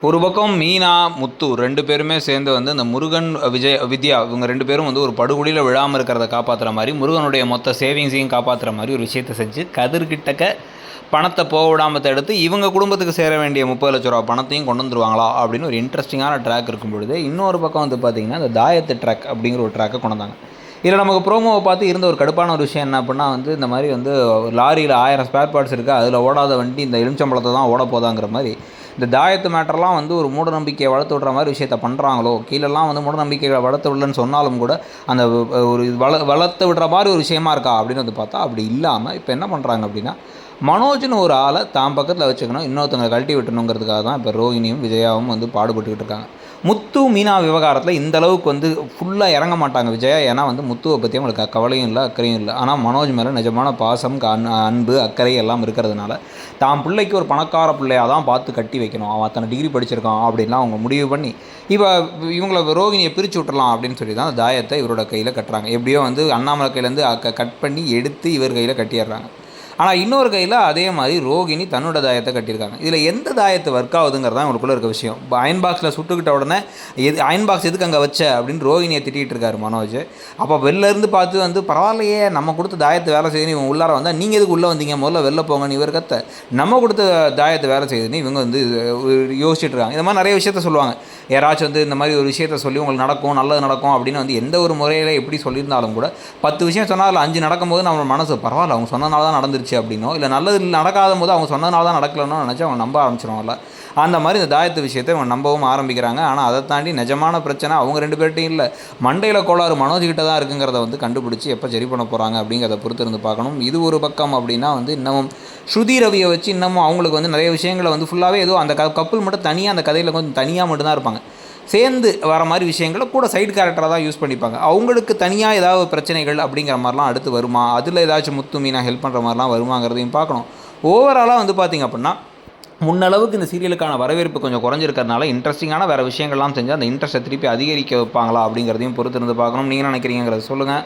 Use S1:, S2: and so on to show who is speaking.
S1: ஒரு பக்கம் மீனா முத்து ரெண்டு பேருமே சேர்ந்து வந்து இந்த முருகன் விஜய் வித்யா இவங்க ரெண்டு பேரும் வந்து ஒரு படுகொலியில் விழாமல் இருக்கிறத காப்பாற்றுற மாதிரி முருகனுடைய மொத்த சேவிங்ஸையும் காப்பாற்றுற மாதிரி ஒரு விஷயத்தை செஞ்சு கதிர்கிட்டக்க பணத்தை போக விடாமல் தடுத்து இவங்க குடும்பத்துக்கு சேர வேண்டிய முப்பது லட்ச ரூபா பணத்தையும் கொண்டு வந்துருவாங்களா அப்படின்னு ஒரு இன்ட்ரெஸ்டிங்கான ட்ராக் இருக்கும் பொழுது இன்னொரு பக்கம் வந்து பார்த்திங்கன்னா இந்த தாயத்து ட்ராக் அப்படிங்கிற ஒரு ட்ராக்கை கொண்டு வந்தாங்க. இதில் நமக்கு ப்ரோமோவை பார்த்து இருந்த ஒரு கடுப்பான ஒரு விஷயம் என்ன அப்படின்னா வந்து இந்த மாதிரி வந்து லாரியில் ஆயிரம் ஸ்பேர் பார்ட்ஸ் இருக்குது அதில் ஓடாத வண்டி இந்த எலுமிச்சம்பழத்தை தான் ஓட போதாங்கிற மாதிரி இந்த தாயத்து மேட்டர்லாம் வந்து ஒரு மூட நம்பிக்கையை வளர்த்து விடுற மாதிரி விஷயத்த பண்ணுறாங்களோ கீழெல்லாம் வந்து மூடநம்பிக்கைகளை வளர்த்து விடலன்னு சொன்னாலும் கூட அந்த ஒரு வள வளர்த்து விடுற மாதிரி ஒரு விஷயமா இருக்கா அப்படின்னு வந்து பார்த்தா அப்படி இல்லாமல் இப்போ என்ன பண்ணுறாங்க அப்படின்னா மனோஜ்னு ஒரு ஆளை தான் பக்கத்தில் வச்சுக்கணும் இன்னொருத்தவங்க கழட்டி விட்டணுங்கிறதுக்காக தான் இப்போ ரோஹிணியும் விஜயாவும் வந்து பாடுபட்டுக்கிட்டு இருக்காங்க. முத்து மீனா விவகாரத்தில் இந்த அளவுக்கு வந்து ஃபுல்லாக இறங்க மாட்டாங்க விஜயா. ஏன்னா வந்து முத்துவை பற்றி அவங்களுக்கு கவலையும் இல்லை அக்கறையும் இல்லை. ஆனால் மனோஜ் மேலே நிஜமான பாசம் அன்பு அக்கறை எல்லாம் இருக்கிறதுனால தான் பிள்ளைக்கு ஒரு பணக்கார பிள்ளையாக தான் பார்த்து கட்டி வைக்கணும். அவன் அத்தனை டிகிரி படிச்சிருக்கான் அப்படின்லாம் அவங்க முடிவு பண்ணி இப்போ இவங்களை ரோகிணியை பிரித்து விட்டுலாம் அப்படின்னு சொல்லி தான் தாயத்தை இவரோட கையில் கட்டுறாங்க. எப்படியோ வந்து அண்ணாமலை கையிலேருந்து கட் பண்ணி எடுத்து இவர் கையில் கட்டிடுறாங்க. ஆனால் இன்னொரு கையில் அதே மாதிரி ரோகிணி தன்னோட தாயத்தை கட்டியிருக்காங்க. இதில் எந்த தாயத்தை ஒர்க் ஆகுதுங்கிறது தான் உங்களுக்குள்ளே இருக்க விஷயம். இப்போ அயன் பாக்ஸில் சுட்டுக்கிட்ட உடனே எது அயன் பாக்ஸ் எதுக்கு அங்கே வச்ச? அப்படின்னு ரோகிணியை திட்டிகிட்டு இருக்காரு மனோஜ். அப்போ வெளிலேருந்து பார்த்து வந்து பரவாயில்லையே நம்ம கொடுத்த தாயத்தை வேலை செய்யணும் இவங்க உள்ளார வந்தால் நீங்கள் எதுக்கு உள்ளே வந்தீங்க? முதல்ல வெளில போங்கன்னு இவர் கத்த. நம்ம கொடுத்த தாயத்தை வேலை செய்யுதுன்னு இவங்க வந்து யோசிச்சுட்டு இருக்காங்க. இந்த மாதிரி நிறைய விஷயத்த சொல்லுவாங்க. யாராச்சும் வந்து இந்த மாதிரி ஒரு விஷயத்த சொல்லி உங்களுக்கு நடக்கும் நல்லது நடக்கும் அப்படின்னு வந்து எந்த ஒரு முறையில் எப்படி சொல்லியிருந்தாலும் கூட பத்து விஷயம் சொன்னால் அதில் அஞ்சு நடக்கும்போது நம்ம மனசு பரவாயில்ல அவங்க சொன்னனால தான் நடந்துருச்சு. அப்படின்னோ இல்லை நல்லது நடக்காத போது அவங்க சொன்னனால தான் நடக்கலன்னு நினச்சி அவங்க நம்ப ஆரம்பிச்சிருவாங்கல்ல. அந்த மாதிரி இந்த தாயத்து விஷயத்தை இவங்க நம்பவும் ஆரம்பிக்கிறாங்க. ஆனால் அதை தாண்டி நிஜமான பிரச்சனை அவங்க ரெண்டு பேர்ட்டையும் இல்லை. மண்டையில் கோளாறு மனோஜ்கிட்ட தான் இருக்குங்கிறத வந்து கண்டுபிடிச்சி எப்போ சரி பண்ண போகிறாங்க அப்படிங்கிறத பொறுத்து இருந்து பார்க்கணும். இது ஒரு பக்கம் அப்படின்னா வந்து இன்னமும் ஸ்ருதி ரவியை வச்சு இன்னமும் அவங்களுக்கு வந்து நிறைய விஷயங்களை வந்து ஃபுல்லாகவே ஏதோ அந்த கப்பல் மட்டும் தனியாக அந்த கதையில் கொஞ்சம் தனியாக மட்டும்தான் இருப்பாங்க. சேர்ந்து வர மாதிரி விஷயங்களை கூட சைடு கேரக்டராக தான் யூஸ் பண்ணிப்பாங்க. அவங்களுக்கு தனியாக ஏதாவது பிரச்சனைகள் அப்படிங்கிற மாதிரிலாம் அடுத்து வருமா? அதில் ஏதாச்சும் முத்து மீனாக ஹெல்ப் பண்ணுற மாதிரிலாம் வருமாங்கிறதையும் பார்க்கணும். ஓவராலாக வந்து பார்த்திங்க அப்படின்னா முன்னளவுக்கு இந்த சீரியலுக்கான வரவேற்பு கொஞ்சம் குறைஞ்சிருக்கிறதுனால இன்ட்ரெஸ்டிங்கான வேறு விஷயங்கள்லாம் செஞ்சு அந்த இன்ட்ரெஸ்ட்டை திருப்பி அதிகரிக்க வைப்பாங்களா அப்படிங்கிறதையும் பொறுத்து இருந்து பார்க்கணும் நீங்கள் நினைக்கிறீங்கிறத சொல்லுங்கள்